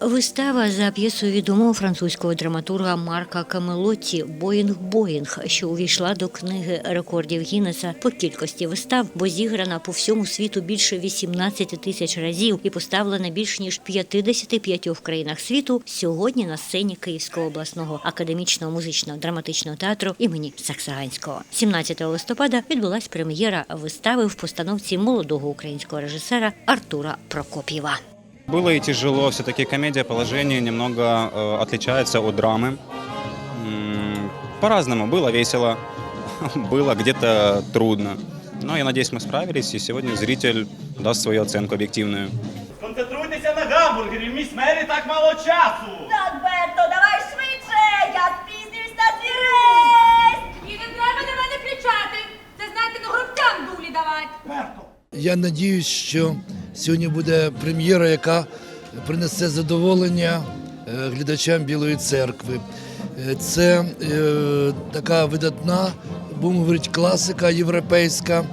Вистава за п'єсою відомого французького драматурга Марка Камелотті Боїнг Боїнг, що увійшла до книги рекордів Гіннеса по кількості вистав, бо зіграна по всьому світу більше 18 тисяч разів і поставлена більш ніж в 55 країнах світу. Сьогодні на сцені Київського обласного академічного музичного драматичного театру імені Саксаганського. 17 листопада відбулась прем'єра вистави в постановці молодого українського режисера Артура Прокоп'єва. Было и тяжело, все-таки комедия положение немного э, отличается от драмы. М, По-разному, было весело, было где-то трудно. Но я надеюсь, мы справились, и сегодня зритель даст свою оценку объективную. Концентруйтеся на гамбургері, в міс Мері так мало часу. Альберто, давай швидше! Я спізнююсь на твій рейс! І не треба на мене кричати. Це знаєте, на грубцям дулі давати. Берто. Я надіюсь, що сьогодні буде прем'єра, яка принесе задоволення е, глядачам Білої церкви. Е, Це е, така видатна, будемо говорити, класика європейська,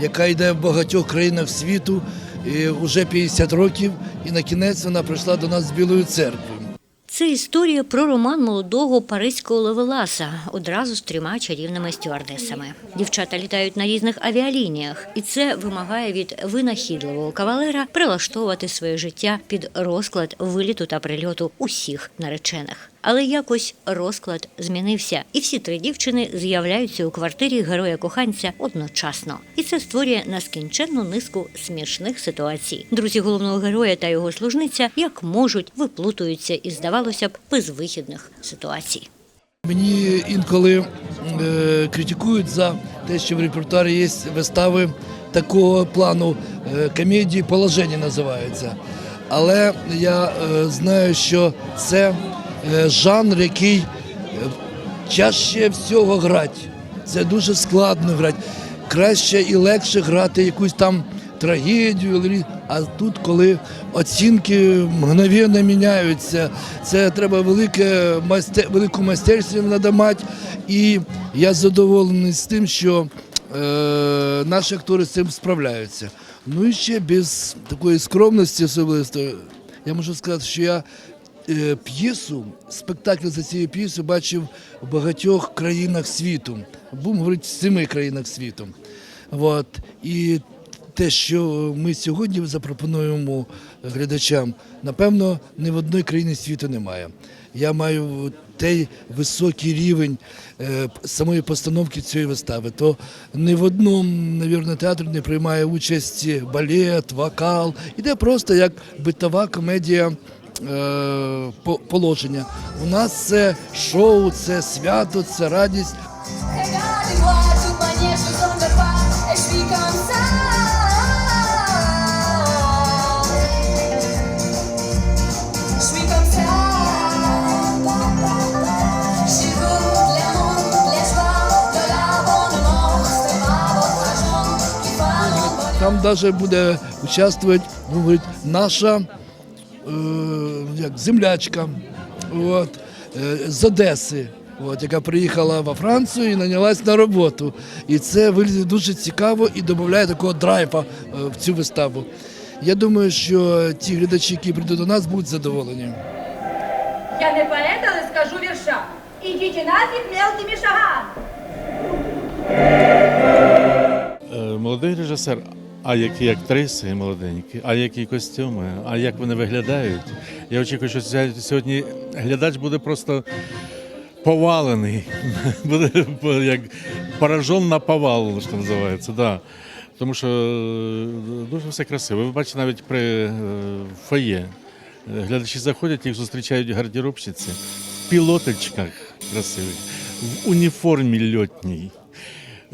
яка йде в багатьох країнах світу і вже 50 років, і на кінець вона прийшла до нас з Білої церкви. Це історія про роман молодого паризького левеласа одразу з трьома чарівними стюардесами. Дівчата літають на різних авіалініях, і це вимагає від винахідливого кавалера прилаштовувати своє життя під розклад виліту та прильоту усіх наречених. Але якось розклад змінився, і всі три дівчини з'являються у квартирі героя коханця одночасно. І це створює нескінченну низку смішних ситуацій. Друзі головного героя та його служниця як можуть виплутуються із, здавалося б, безвихідних ситуацій. Мені інколи е, критикують за те, що в репертуарі є вистави такого плану е, комедії положення називаються. Але я е, знаю, що це жанр, який чаще всього грати. Це дуже складно грати. Краще і легше грати якусь там трагедію, а тут, коли оцінки мгновенно міняються, це треба велике майстер, велику майстерність треба мати. І я задоволений з тим, що е, наші актори з цим справляються. Ну і ще без такої скромності особисто. Я можу сказати, що я е, п'єсу, спектакль за цією п'єсою бачив в багатьох країнах світу. Будемо говорити, в семи країнах світу. От. І те, що ми сьогодні запропонуємо глядачам, напевно, ні в одній країні світу немає. Я маю той високий рівень е, самої постановки цієї вистави. То ні в одному, навірно, театрі не приймає участь балет, вокал. Іде просто як битова комедія е, положення. У нас це шоу, це свято, це радість. Там навіть буде участвувати говорить, наша е, як, землячка от, е, з Одеси, от, яка приїхала во Францію і нанялась на роботу. І це виглядає дуже цікаво і додає такого драйва е, в цю виставу. Я думаю, що ті глядачі, які прийдуть до нас, будуть задоволені. Я не поет, але скажу вірша. Ідіть нафіг мелкими шагами. Е, Молодий режисер, а які актриси молоденькі, а які костюми, а як вони виглядають. Я очікую, що сьогодні глядач буде просто повалений. Буде як поражен на повал, що називається. Да. Тому що е, дуже все красиво. Ви бачите навіть при е, фоє. Глядачі заходять, їх зустрічають гардеробщиці в пілоточках красивих, в уніформі льотній.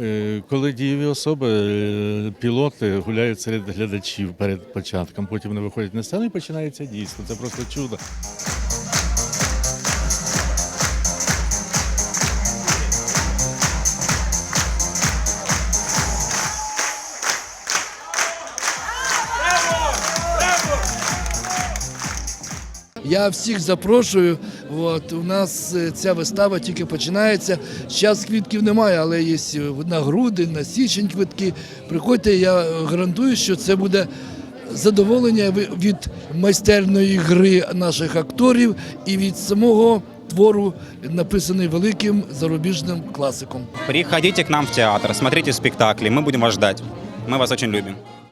Е, Коли дієві особи, е, пілоти гуляють серед глядачів перед початком, потім вони виходять на сцену і починається дійство. Це просто чудо. Я всіх запрошую. От, у нас е, ця вистава тільки починається. Зараз квитків немає, але є на груди, на січень квитки. Приходьте, я гарантую, що це буде задоволення від майстерної гри наших акторів і від самого твору, написаний великим зарубіжним класиком. Приходите к нам в театр, смотрите спектакли, мы будем вас ждать. Мы вас очень любим.